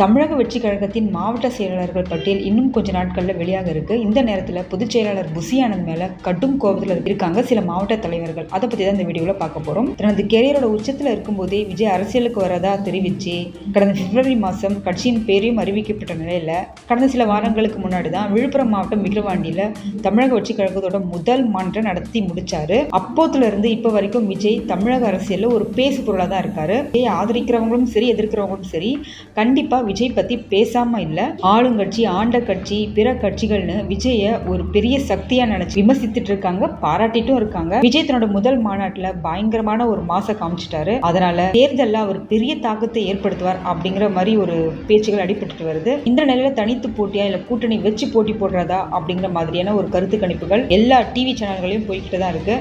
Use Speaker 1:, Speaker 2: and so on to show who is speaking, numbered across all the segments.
Speaker 1: தமிழக வெற்றி கழகத்தின் மாவட்ட செயலாளர்கள் பட்டியல் இன்னும் கொஞ்ச நாட்களில் வெளியாக இருக்கு. இந்த நேரத்தில் பொதுச் செயலாளர் புசி மேல கடும் கோபத்தில் இருக்காங்க சில மாவட்ட தலைவர்கள். அதை பற்றி தான் இந்த வீடியோவில் பார்க்க போகிறோம் தனது கெரியரோட உச்சத்தில் இருக்கும்போதே விஜய் அரசியலுக்கு வரதா தெரிவித்து கடந்த பிப்ரவரி மாதம் கட்சியின் பேரையும் அறிவிக்கப்பட்ட நிலையில் கடந்த சில வாரங்களுக்கு முன்னாடி தான் விழுப்புரம் மாவட்டம் விக்கிரவாண்டியில் தமிழக வெற்றி கழகத்தோட முதல் மாற்றம் நடத்தி முடிச்சாரு. அப்போத்துல இருந்து இப்போ வரைக்கும் விஜய் தமிழக அரசியலில் ஒரு பேசு பொருளாக தான் இருக்காரு. விஜய் ஆதரிக்கிறவங்களும் சரி எதிர்க்கிறவங்களும் சரி கண்டிப்பாக விஜய் பத்தி பேசாம இல்ல. ஆளுங்கட்சி ஆண்ட கட்சி பிற கட்சிகள்னு விஜய ஒரு பெரிய சக்தியா நினைச்சு விமர்சித்துட்டு இருக்காங்க பாராட்டிட்டும் இருக்காங்க. விஜய் தன்னோட முதல் மாநாட்டுல பயங்கரமான ஒரு மாச காமிச்சிட்டாரு. அதனால தேர்தல்ல அவர் பெரிய தாக்கத்தை ஏற்படுத்துவார் அப்படிங்கிற மாதிரி ஒரு பேச்சுகள் அடிபட்டு வருது. இந்த நிலையில தனித்து போட்டியா இல்ல கூட்டணி வச்சு போட்டி போடுறதா அப்படிங்கிற மாதிரியான ஒரு கருத்து கணிப்புகள் எல்லா டிவி சேனல்களையும் போய்கிட்டு தான் இருக்கு.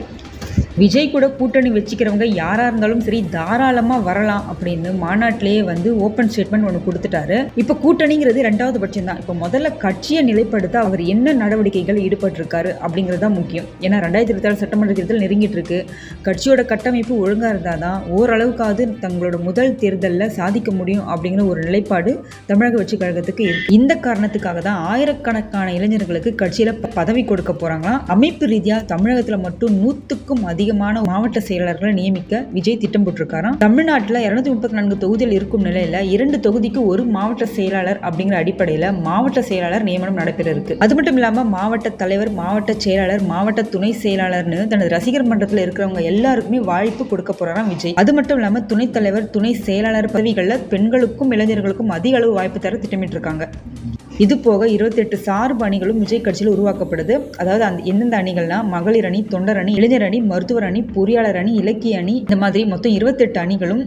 Speaker 1: விஜய் கூட கூட்டணி வச்சுக்கிறவங்க யாராக இருந்தாலும் சரி தாராளமாக வரலாம் அப்படின்னு மாநாட்டிலேயே வந்து ஓப்பன் ஸ்டேட்மெண்ட் ஒன்று கொடுத்துட்டாரு. இப்போ கூட்டணிங்கிறது ரெண்டாவது பட்சம் தான் இப்போ முதல்ல கட்சியை நிலைப்படுத்த அவர் என்ன நடவடிக்கைகள் ஈடுபட்டிருக்காரு அப்படிங்கிறது தான் முக்கியம். ஏன்னா ரெண்டாயிரத்தி இருபத்தாலு சட்டமன்ற தேர்தல் நெருங்கிட்டு இருக்கு கட்சியோட கட்டமைப்பு ஒழுங்காக இருந்தால் தான் ஓரளவுக்காவது தங்களோட முதல் தேர்தலில் சாதிக்க முடியும் அப்படிங்கிற ஒரு நிலைப்பாடு தமிழக வெற்றி கழகத்துக்கு இருக்கு. இந்த காரணத்துக்காக தான் ஆயிரக்கணக்கான இளைஞர்களுக்கு கட்சியில் பதவி கொடுக்க போகிறாங்களாம் அமைப்பு ரீதியாக தமிழகத்தில் மட்டும் நூற்றுக்கும் அதிகமான மாவட்ட செயலாளர்களை நியமிக்க விஜய் திட்டம் போட்டிருக்காராம். தமிழ்நாட்டில் இருநூத்தி முப்பத்தி நான்கு தொகுதிகள் இருக்கும் நிலையில இரண்டு தொகுதிக்கு ஒரு மாவட்ட செயலாளர் அப்படிங்கிற அடிப்படையில் மாவட்ட செயலாளர் நியமனம் நடைபெற இருக்கு அது மட்டும் இல்லாமல் மாவட்ட தலைவர் மாவட்ட செயலாளர் மாவட்ட துணை செயலாளர்னு தனது ரசிகர் மன்றத்தில் இருக்கிறவங்க எல்லாருக்குமே வாய்ப்பு கொடுக்க போறாராம் விஜய். அது மட்டும் இல்லாமல் துணைத் தலைவர் துணை செயலாளர் பதவிகளில் பெண்களுக்கும் இளைஞர்களுக்கும் அதிக அளவு வாய்ப்பு தர திட்டமிட்டிருக்காங்க. இது போக இருபத்தெட்டு சார்பு அணிகளும் விஜய் கட்சியில் உருவாக்கப்படுது. அதாவது அந்த எந்தெந்த அணிகள்னா மகளிர் அணி தொண்டர் அணி இளைஞர் அணி மருத்துவர் அணி பொறியாளர் அணி இலக்கிய அணி இந்த மாதிரி மொத்தம் இருபத்தெட்டு அணிகளும்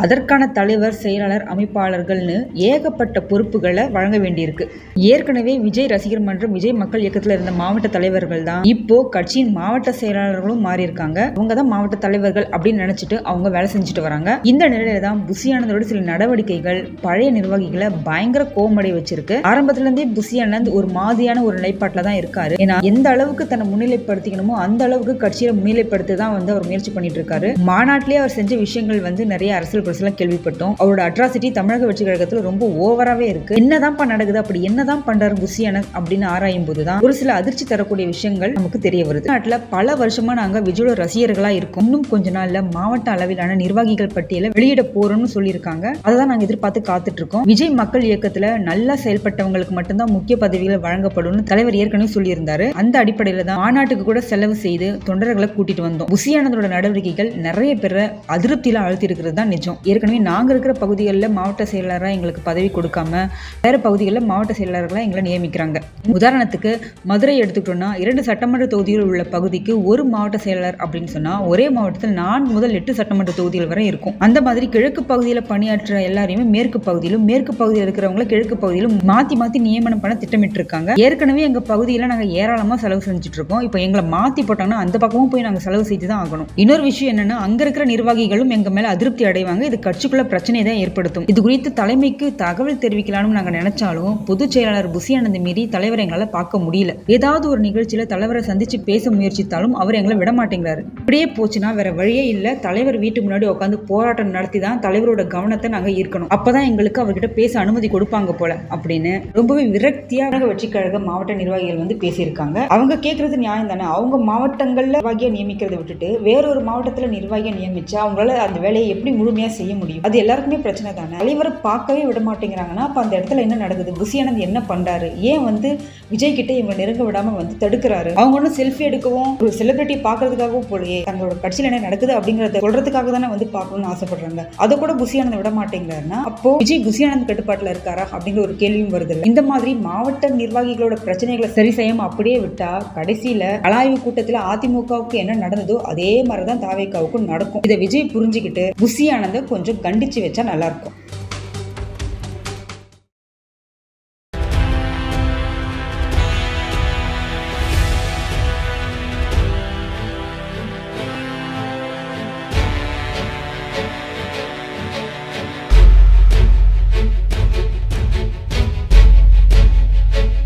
Speaker 1: அதற்கான தலைவர் செயலாளர் அமைப்பாளர்கள்னு ஏகப்பட்ட பொறுப்புகளை வழங்க வேண்டியிருக்கு. ஏற்கனவே விஜய் ரசிகர் மன்றம் விஜய் மக்கள் இயக்கத்தில் இருந்த மாவட்ட தலைவர்கள் தான் இப்போ கட்சியின் மாவட்ட செயலாளர்களும் மாறி இருக்காங்க அவங்க தான் மாவட்ட தலைவர்கள் அப்படின்னு நினைச்சிட்டு அவங்க வேலை செஞ்சுட்டு வராங்க. இந்த நிலையில தான் புசியானந்தோட சில நடவடிக்கைகள் பழைய நிர்வாகிகளை பயங்கர கோமடை வச்சிருக்கு. ஆரம்பத்துல இருந்தே புசியானந்த் ஒரு மாதிரியான ஒரு நிலைப்பாட்டில் தான் இருக்காரு. ஏன்னா எந்த அளவுக்கு தன்னை முன்னிலைப்படுத்திக்கணுமோ அந்த அளவுக்கு கட்சியை முன்னிலைப்படுத்த தான் வந்து அவர் முயற்சி பண்ணிட்டு இருக்காரு. மாநாட்டிலே அவர் செஞ்ச விஷயங்கள் வந்து நிறைய அரசியல் பிரச்சனை கேள்விப்பட்டோம். அவரோட அட்ராசிட்டி தமிழக வெற்றி கழகத்துல ரொம்ப ஓவராவே இருக்கு. என்னதான்ப்பா நடக்குது? அப்படி என்னதான் பண்றாரு புசியானந்த் அப்படின்னு ஆராயும் போதுதான் ஒரு சில அதிர்ச்சி தரக்கூடிய விஷயங்கள் நமக்கு தெரிய வருது. நாட்டுல பல வருஷமா நாங்க விஜயோட ரசிகர்களா இருக்கோம். இன்னும் கொஞ்ச நாள்ல மாவட்ட அளவிலான நிர்வாகிகள் பட்டியலை வெளியிட போறோம்னு சொல்லியிருக்காங்க. அதை தான் நாங்க எதிர்பார்த்து காத்துட்டு இருக்கோம். விஜய் மக்கள் இயக்கத்துல நல்லா செயல்பட்டவங்களுக்கு மட்டும்தான் முக்கிய பதவிகள் வழங்கப்படும்னு தலைவர் ஏற்கனவே சொல்லியிருந்தாரு. அந்த அடிப்படையில தான் மாநாட்டுக்கு கூட செலவு செய்து தொண்டர்களை கூட்டிட்டு வந்தோம். புசியானந்தோட நடவடிக்கைகள் நிறைய பேரை அதிருப்தியில அழுத்தி இருக்கிறது தான் நிஜம். ஏற்கனவே நாங்கள் இருக்கிற பகுதிகளில் மாவட்ட செயலாளராக எங்களுக்கு பதவி கொடுக்காம வேறு பகுதிகளில் மாவட்ட செயலாளர்களாக எங்களை நியமிக்கிறாங்க. உதாரணத்துக்கு மதுரை எடுத்துக்கிட்டோம்னா இரண்டு சட்டமன்ற தொகுதிகள் உள்ள பகுதிக்கு ஒரு மாவட்ட செயலாளர் அப்படின்னு சொன்னால் ஒரே மாவட்டத்தில் நான்கு முதல் எட்டு சட்டமன்ற தொகுதிகள் வரை இருக்கும். அந்த மாதிரி கிழக்கு பகுதியில் பணியாற்ற எல்லாரையுமே மேற்கு பகுதியிலும் மேற்கு பகுதியில் இருக்கிறவங்கள கிழக்கு பகுதியிலும் மாற்றி மாற்றி நியமனம் பண்ண திட்டமிட்டு இருக்காங்க ஏற்கனவே எங்கள் பகுதியில் நாங்கள் ஏராளமாக செலவு செஞ்சுட்டு இருக்கோம் இப்போ எங்களை மாற்றி போட்டாங்கன்னா அந்த பக்கமும் போய் நாங்கள் செலவு செய்து தான் ஆகணும். இன்னொரு விஷயம் என்னென்னா அங்கே இருக்கிற நிர்வாகிகளும் எங்கள் மேலே அதிருப்தி அடைவாங்க. இது கட்சிக்குள்ள பிரச்சனையை தான் ஏற்படுத்தும். இது குறித்து தலைமைக்கு தகவல் தெரிவிக்கலாம்னு நாங்க நினைச்சாலும் பொதுச் செயலாளர் புசி மீறி தலைவரை எங்களால பார்க்க முடியல. ஏதாவது ஒரு நிகழ்ச்சியில தலைவரை சந்திச்சு பேச முயற்சித்தாலும் அவர் எங்களை விட மாட்டேங்கிறாரு. இப்படியே போச்சுன்னா வேற வழியே இல்ல. தலைவர் வீட்டு முன்னாடி உட்காந்து போராட்டம் நடத்தி தான் தலைவரோட கவனத்தை நாங்க ஈர்க்கணும். அப்பதான் எங்களுக்கு அவர்கிட்ட பேச அனுமதி கொடுப்பாங்க போல அப்படின்னு ரொம்பவே விரக்தியாக வெற்றி கழக மாவட்ட நிர்வாகிகள் வந்து பேசியிருக்காங்க. அவங்க கேட்கறது நியாயம் தானே? அவங்க மாவட்டங்கள்ல நிர்வாகியை நியமிக்கிறதை விட்டுட்டு வேறொரு மாவட்டத்துல நிர்வாகியை நியமிச்சு அவங்களால அந்த வேலையை எப்படி முழுமையா செய்ய முடியும். அது எல்லாருக்குமே பிரச்சனை தானே? தலைவர் பார்க்கவே விட மாட்டேங்கிறாங்கன்னா அப்ப அந்த இடத்துல என்ன நடக்குது? புசியானந்த் என்ன பண்றாரு? ஏன் வந்து விஜய் கிட்ட இவங்க நெருங்க விடாம வந்து தடுக்கிறாரு? அவங்க ஒன்றும் செல்ஃபி எடுக்கவும் ஒரு செலிபிரிட்டி பார்க்கறதுக்காகவும் போலயே தங்களோட கட்சியில என்ன நடக்குது அப்படிங்கறத சொல்றதுக்காக தானே வந்து பார்க்கணும்னு ஆசைப்படுறாங்க. அதை கூட புசியானந்த் விட மாட்டேங்கிறாருன்னா அப்போ விஜய் புசியானந்த் கட்டுப்பாட்டுல இருக்காரா அப்படிங்கிற ஒரு கேள்வியும் வருது. இந்த மாதிரி மாவட்ட நிர்வாகிகளோட பிரச்சனைகளை சரி செய்யாம அப்படியே விட்டா கடைசியில அலாய்வு கூட்டத்தில் அதிமுகவுக்கு என்ன நடந்ததோ அதே மாதிரிதான் தாவேக்காவுக்கும் நடக்கும். இதை விஜய் புரிஞ்சுக்கிட்டு புசியானந்த கொஞ்சம் கண்டிச்சு வச்சா நல்லா இருக்கும்